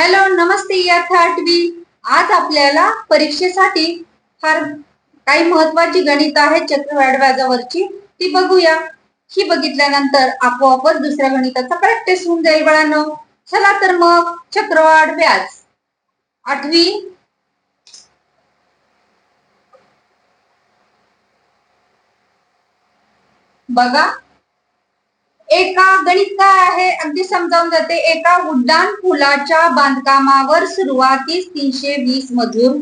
Hello नमस्ते इयत्ता आठवी आज आपल्याला परीक्षेसाठी फार काही महत्वाची गणित आहेत चक्रवाढ व्याजावरची ती बघूया. ही बघितल्यानंतर आपोआपच दुसऱ्या गणिताचा प्रॅक्टिस होऊन जाईल बाळांनो. चला तर मग चक्रवाढ व्याज आठवी. बघा. एका गणित काय आहे? अगदी समजावून जाते. एका उड्डाण पुलाच्या बांधकामावर सुरुवातीस तीनशे वीस मजूर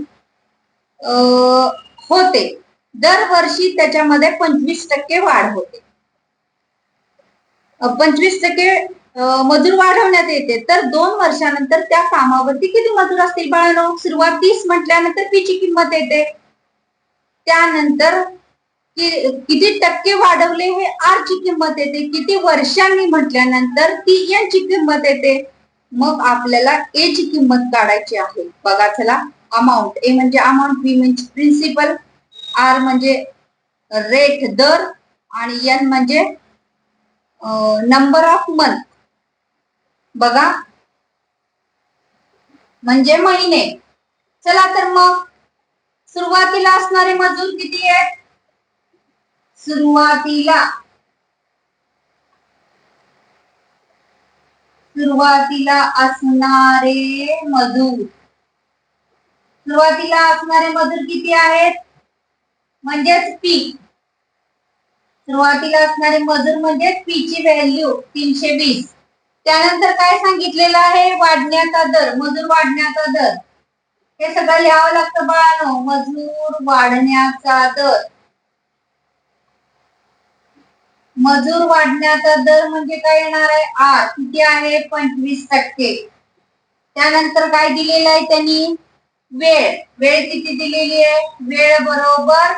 होते. दरवर्षी त्याच्यामध्ये पंचवीस टक्के वाढ होते. पंचवीस टक्के मजूर वाढवण्यात येते. तर दोन वर्षानंतर त्या कामावरती किती मजूर असतील बाळानो? सुरुवातीस म्हटल्यानंतर पीची किंमत येते. त्यानंतर किती टक्के वाढवले हे आर ची किंमत येते किती वर्षांनी म्हटल्यानंतर ती एन ची किंमत येते? मग आपल्याला ए ची किंमत काढायची आहे. बघा चला अमाऊंट ए म्हणजे अमाऊंट बी म्हणजे प्रिन्सिपल आर म्हणजे रेट दर आणि एन म्हणजे नंबर ऑफ मंथ बघा. म्हणजे महिने. चला तर मग सुरुवातीला असणारे मजूर किती आहेत? सुरुवातीला. सुरुवातीला असणारे मजूर. सुरुवातीला असणारे मजूर किती आहेत? म्हणजेच पी सुरुवातीला असणारे मजूर म्हणजे पी ची व्हॅल्यू तीनशे वीस. त्यानंतर काय सांगितलेलं आहे? वाढण्याचा दर मजूर वाढण्याचा दर. हे सगळं लिहावं लागतं बाळानो. मजूर वाढण्याचा दर. मजूर वाढण्याचा दर म्हणजे काय येणार आहे? आर. किती आहे? पंचवीस टक्के. त्यानंतर काय दिलेलं आहे त्यांनी? वेळ. वेळ किती दिलेली आहे? वेळ बरोबर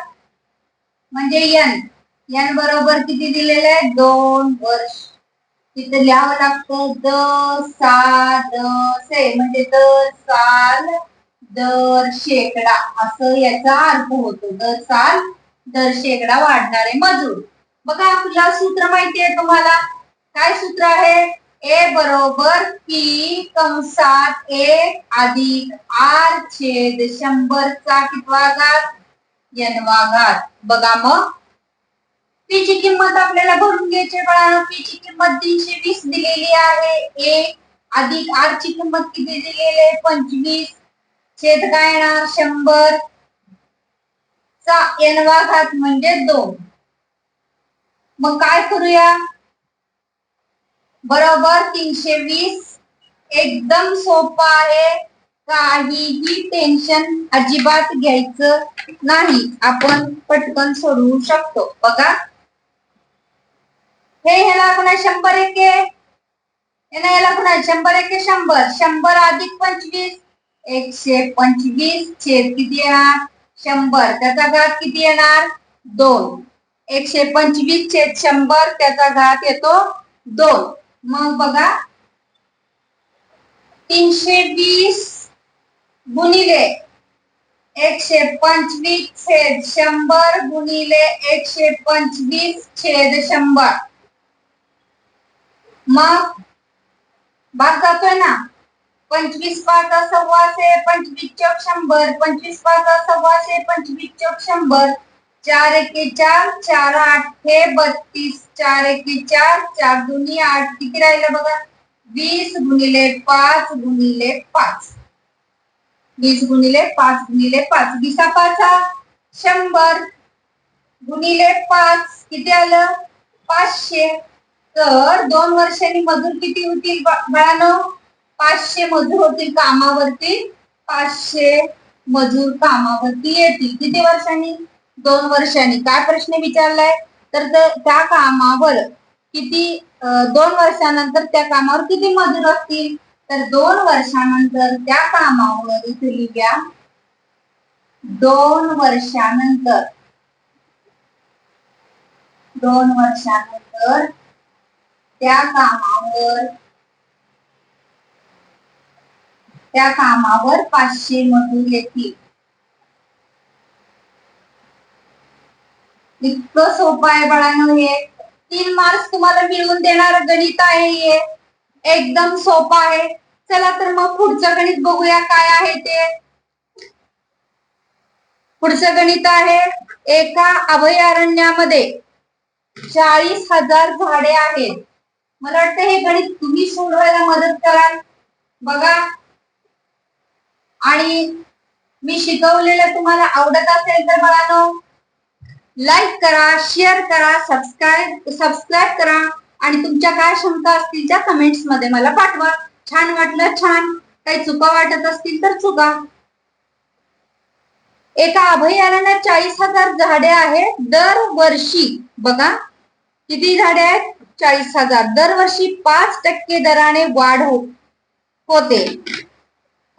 म्हणजे एन एन बरोबर किती दिलेलं आहे? दोन वर्ष. तिथे लिहावं लागतं द सा द से. म्हणजे दर साल दर शेकडा. असं याचा अर्थ होतो. दर साल दर शेकडा वाढणारे मजूर. बघा आपल्याला सूत्र माहिती आहे तुम्हाला? काय सूत्र आहे? ए बरोबर पी कंसात एक अधिक आर छेद शंभरचा कितवा घात? यनवा घात. बघा मग. पी ची किंमत आपल्याला भरून घ्यायची बाळा. पी ची किंमत तीनशे वीस दिलेली आहे. एक अधिक आर ची किंमत किती दिलेली आहे? पंचवीस. छेद काय येणार? शंभर. चा एनवा घात म्हणजे दोन. मग काय करूया? बरोबर तीनशे वीस एकदम सोपं आहे. काहीही टेन्शन अजिबात घ्यायचं नाही. आपण पटकन सोडवू शकतो. बघा. हे ह्याला कुणा शंभर एके? याला याला कुणा शंभर एके? शंभर. शंभर अधिक पंचवीस. एकशे पंचवीस. छेद किती येणार? शंभर. त्याचा घात किती येणार? दोन. एकशे पंचवीस छेद शंभर, त्याचा घात येतो दोन. मग बघा, तीनशे वीस गुणिले एकशे पंचवीस छेद शंभर गुणिले एकशे पंचवीस छेद शंभर. मग, भाग जातोय ना? पंचवीस पाच सव्वाशे, पंचवीस चौक शंभर, पंचवीस पाच सव्वाशे, पंचवीस चौक शंभर. चार एके चार चार आठ हे बत्तीस. चार एके चार चार दुनी आठ. किती राहिलं बघा? वीस गुणिले पाच गुणिले पाच. वीस गुणिले पाच गुणिले पाच. विसा पाच. शंभर गुणिले पाच. किती आलं? पाचशे. तर दोन वर्षांनी मजूर किती होतील बाळानो? पाचशे मजूर होतील कामावरती. पाचशे मजूर कामावरती येतील. किती वर्षांनी? दोन वर्षांनी. काय प्रश्न विचारलाय? तर त्या कामावर किती दोन वर्षानंतर त्या कामावर किती मजूर असतील? तर दोन वर्षानंतर त्या कामावर इथे लिहूया. दोन वर्षानंतर. दोन वर्षानंतर त्या कामावर त्या कामावर पाचशे मजूर येतील. इतकं सोपं आहे बाळांनो हे. तीन मार्क्स तुम्हाला मिळवून देणार गणित आहे हे. एकदम सोपं आहे. चला तर मग पुढचं गणित बघूया काय आहे ते. पुढचं गणित आहे एका अभयारण्यामध्ये चाळीस हजार झाडे आहेत. मला वाटतं हे गणित तुम्ही सोडवायला मदत कराल. बघा. आणि मी शिकवलेलं तुम्हाला आवडत असेल तर मला लाईक करा शेअर करा सबस्क्राईब सबस्क्राईब करा. आणि तुमच्या काय शंका असतील त्या कमेंट्समध्ये मला पाठवा. छान वाटलं छान. काही चुका वाटत असतील तर चुका. एका अभयारण्यात चाळीस हजार झाडे आहेत दरवर्षी. बघा किती झाडे आहेत? चाळीस हजार. दरवर्षी पाच टक्के दराने वाढ हो- होते.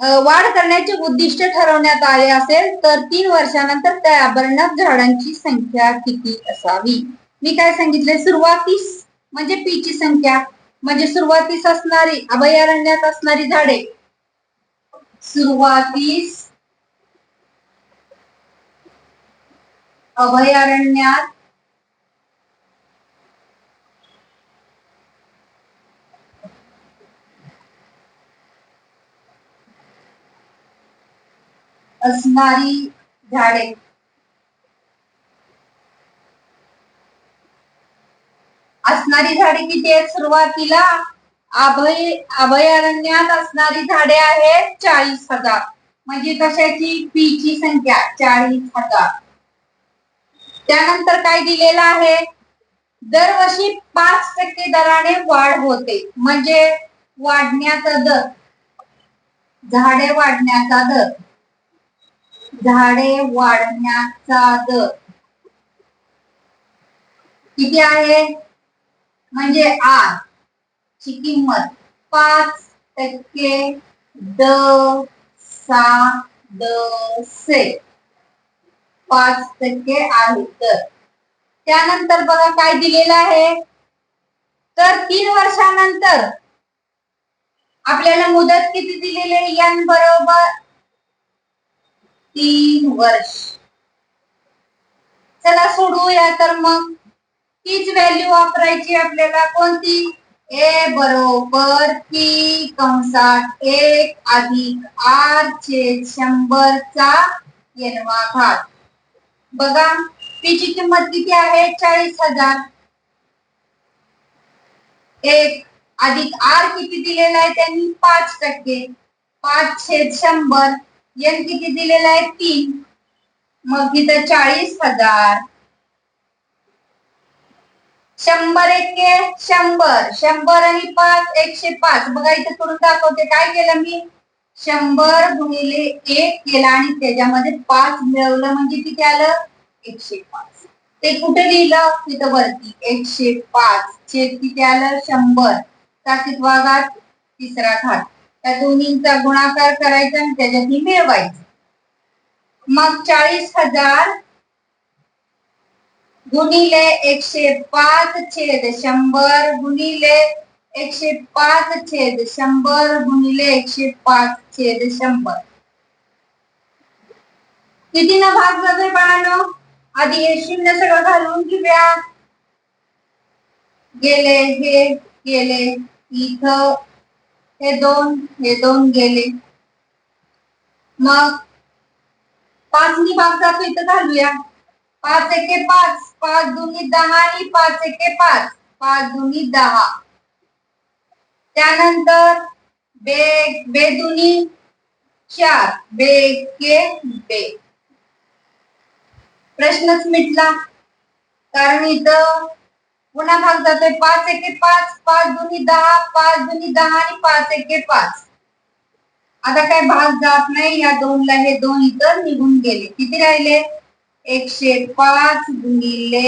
वाढ करण्याचे उद्दिष्ट ठरवण्यात आले असेल तर तीन वर्षानंतर त्या आभरणात झाडांची संख्या किती असावी? मी काय सांगितले सुरुवातीस म्हणजे पी ची संख्या. म्हणजे सुरुवातीस असणारी अभयारण्यात असणारी झाडे. सुरुवातीस अभयारण्यात असणारी झाडे. असणारी झाडे किती आहेत? सुरुवातीला अभय अभयारण्यात असणारी झाडे आहेत चाळीस हजार. म्हणजे कशाची पी ची संख्या चाळीस हजार. त्यानंतर काय दिलेलं आहे? दरवर्षी पाच टक्के दराने वाढ होते. म्हणजे वाढण्याचा दर. झाडे वाढण्याचा दर. झाडे वाढण्याचा दर. किती आहे? म्हणजे आर ची किंमत पाच टक्के द सा द से. पाच टक्के आहे तर त्यानंतर बघा काय दिलेलं आहे. तर तीन वर्षानंतर आपल्याला मुदत किती दिलेली आहे? एन बरोबर तीन वर्ष. चला सोडूया तर मग. तीच व्हॅल्यू वापरायची आपल्याला कोणती? ए बरोबर पी कंसात एक अधिक आर छेद शंभरचा येणवा घात. बघा पी ची किंमत किती आहे? चाळीस हजार. एक अधिक आर किती दिलेला आहे? त्यांनी पाच टक्के. पाच छेद शंभर. एन किती दिलेला आहे? तीन. मग इथं चाळीस हजार. शंभर एक शंभर. शंभर आणि पाच एकशे पाच. बघा इथे करून दाखवते. काय केलं मी? शंभर गुणिले एक केला आणि त्याच्यामध्ये पाच मिळवलं. म्हणजे किती आलं? एकशे पाच. ते कुठे लिहिलं? तिथं वरती. एकशे पाच. छेद किती आलं? शंभर. सातीत वाघात तिसरा घात. त्या दोन्हींचा गुणाकार करायचा आणि त्याच्यात मिळवायचं मग चाळीस हजार गुणिले एकशे पाच छेद शंभर गुणिले एकशे पाच छेद शंभर गुणिले एकशे पाच छेद शंभर. किती ना भाग जातोय बाळानो? आधी हे शून्य सगळं घालून घेऊया. गेले हे गेले इथं हे दोन हे दोन गेले. मग पाच नी भाग जातो इथं घालूया. पाच एके पाच पाच दुनी दहा आणि पाच एके पाच पाच दुनी दहा. त्यानंतर बे बे दुनी चार बे के बे. प्रश्नच मिटला. कारण इथं पुन्हा भाग जातोय पाच एके पाच पाच दोन्ही दहा पाच दोन्ही दहा आणि पाच एके पाच. आता काय भाग जात नाही या दोनला हे दोन इतर निघून गेले. किती राहिले? एकशे पाच गुणिले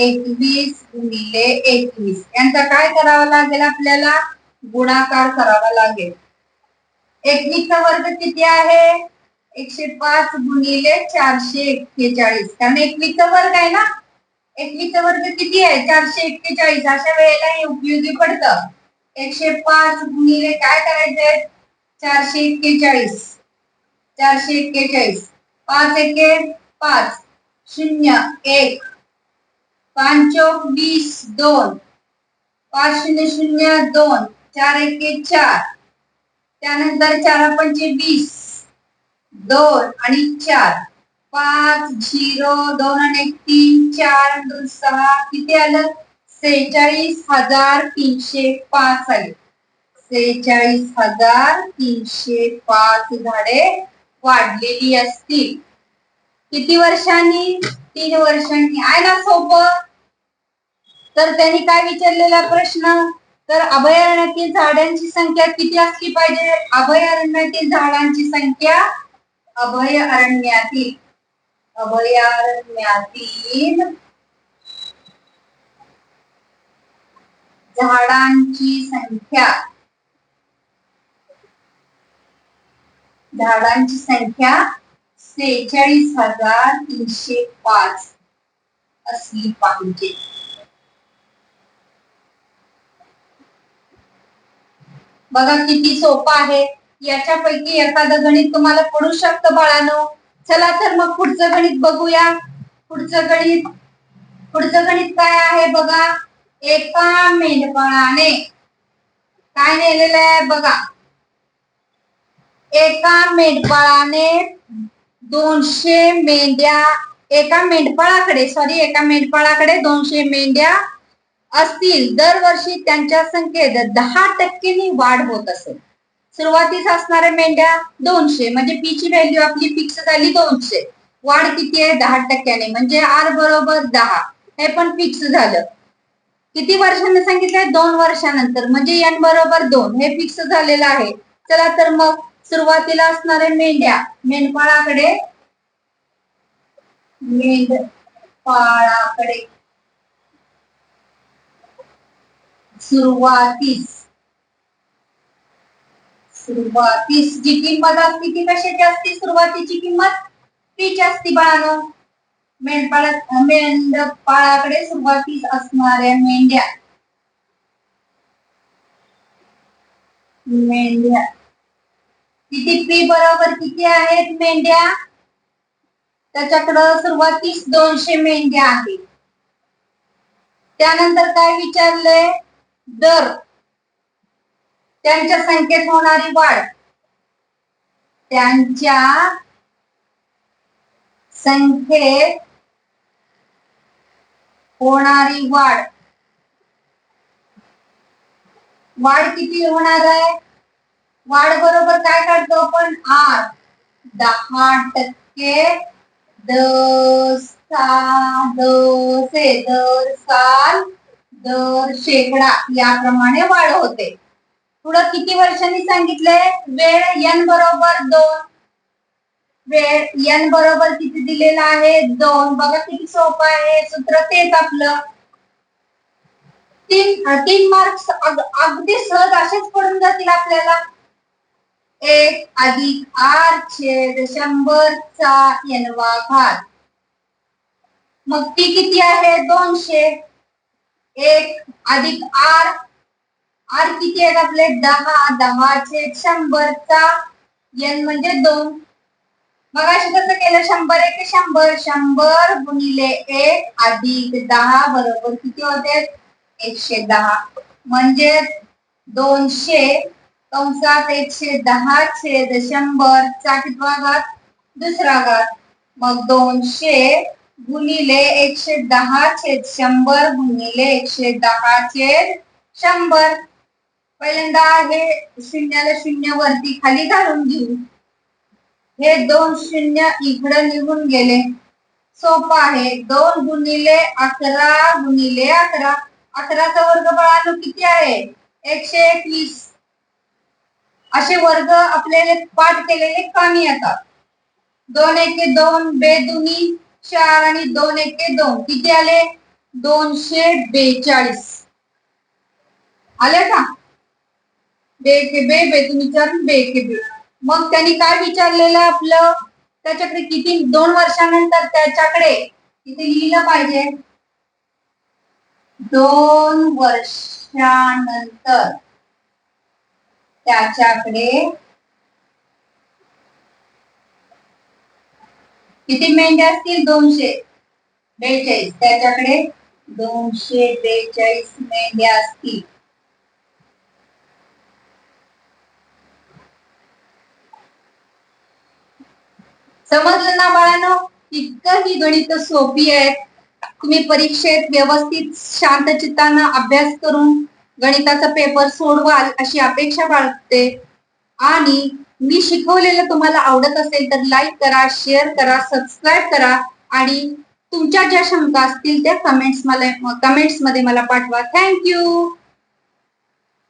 एकवीस गुणिले एकवीस. यांचा काय करावा लागेल आपल्याला? गुणाकार करावा लागेल. एकवीसचा वर्ग किती आहे? एकशे पाच गुणिले चारशे एक्केचाळीस. कारण एकवीसचा वर्ग आहे ना? एकवीसचा वर्ग किती आहे? चारशे एक्केचाळीस. अशा वेळेला हे उपयोगी पडतं. एकशे पाच गुणिले काय करायचंय? चारशे एक्केचाळीस. चारशे एक्केचाळीस. पाच एके पाच. शून्य एक. पाच वीस दोन. पाच शून्य शून्य दोन. चार एके चार. त्यानंतर चार पंचे वीस. दोन आणि चार. पाच झिरो दोन आणि एक तीन चार दोन सहा किती आलं? सेहेचाळीस हजार तीनशे पाच आले. सेहेचाळीस हजार तीनशे पाच झाडे वाढलेली असतील. किती वर्षांनी? तीन वर्षांनी. आहे ना सोपं? तर त्यांनी काय विचारलेला प्रश्न? तर अभयारण्यातील झाडांची संख्या किती असली पाहिजे? अभयारण्यातील झाडांची संख्या अभयारण्यातील अभयारण्यातील झाडांची संख्या. झाडांची संख्या सेहेचाळीस हजार तीनशे पाच असली पाहिजे. बघा किती सोपं आहे. याच्यापैकी एखादं गणित तुम्हाला पडू शकतं बाळानो. चला तर मग पुढचं गणित बघूया. पुढचं गणित पुढचं गणित काय आहे बघा. एका मेंढपाळाने काय नेलेलं आहे बघा. एका मेंढपाळाने दोनशे मेंढ्या एका मेंढपाळाकडे सॉरी एका मेंढपाळाकडे दोनशे मेंढ्या असतील. दरवर्षी त्यांच्या संख्येत दहा टक्केनी वाढ होत असेल. सुरुवातीस असणाऱ्या मेंढ्या दोनशे म्हणजे पी ची व्हॅल्यू आपली फिक्स झाली दोनशे. वाढ किती आहे? दहा टक्क्याने म्हणजे आर बरोबर दहा. हे पण फिक्स झालं. किती वर्षांनी सांगितलंय? दोन वर्षानंतर म्हणजे एन बरोबर दोन. हे फिक्स झालेलं आहे. चला तर मग सुरुवातीला असणाऱ्या मेंढ्या मेंढपाळाकडे मेंढपाळाकडे. सुरुवातीस. सुरुवातीस जी किंमत असते ती कशाची सुरुवातीची किंमत? बाळानो मेंढपाळा, मेंढपाळाकडे सुरुवातीस असणाऱ्या मेंढ्या. मेंढ्या. पी बरोबर किती आहेत मेंढ्या? त्याच्याकडं सुरुवातीस दोनशे मेंढ्या आहेत. त्यानंतर काय दर. त्यांच्या संख्येत होणारी वाढ. त्यांच्या संख्येत होणारी वाढ. वाढ किती होणार आहे? वाढ बरोबर काय काढतो आपण? आठ दहा टक्के दर साल दर शेकडा याप्रमाणे वाढ होते. पुढं किती वर्षांनी सांगितलंय? वेळ एन बरोबर दोन. वेळ एन बरोबर किती दिलेला आहे? दोन. बघा किती सोपं आहे. सूत्र तेच आपलं. तीन तीन मार्क्स अगदी सहज असेच पडून जातील आपल्याला. एक अधिक आर छेद शंभरचा एनवा घात. मग ती किती आहे? दोनशे. एक अधिक आर आर किती आहेत आपले दहा दहाचे शंभरचा एन म्हणजे दोन. मग अशी कसं केलं शंभर एक शंभर शंभर गुणिले एक अधिक दहा बरोबर किती होते? एकशे दहा. म्हणजे दोनशे कंसात एकशे दहा छेद शंभर चा कितवा घात? दुसरा घात. मग दोनशे गुणिले एकशे दहा छेद शंभर गुणिले एकशे दहा छेद शंभर. पहिल्यांदा हे शून्याला शून्य वरती खाली घालून घेऊ. हे दोन शून्य इकडे निघून गेले. सोपं आहे. दोन गुणिले अकरा गुणिले अकरा. अकराचा वर्ग बळानो किती आहे? एकशे एकवीस. असे वर्ग आपल्याला पाठ केलेले कमी येतात. दोन एके दोन बेदुनी चार आणि दोन एके दोन. किती आले? दोनशे बेचाळीस. आले का? बे बेतून बे बेकेबे मग त्यांनी काय विचारलेलं आपलं? त्याच्याकडे किती दोन वर्षानंतर त्याच्याकडे किती लिहिलं पाहिजे? दोन वर्षानंतर त्याच्याकडे किती मेंढ्या असतील? दोनशे. बेचाळीस. त्याच्याकडे दोनशे बेचाळीस मेंढ्या असतील. समजलं ना बाळांनो? इतकं ही गणित सोपी आहेत तुम्ही परीक्षेत व्यवस्थित शांत चित्तानं अभ्यास करून गणिताचा पेपर सोडवाल अशी अपेक्षा बाळगते. आणि मी शिकवलेलं तुम्हाला आवडत असेल तर लाईक करा शेअर करा सबस्क्राईब करा आणि तुमच्या ज्या शंका असतील त्या कमेंट्स मला कमेंट्समध्ये मला पाठवा. थँक्यू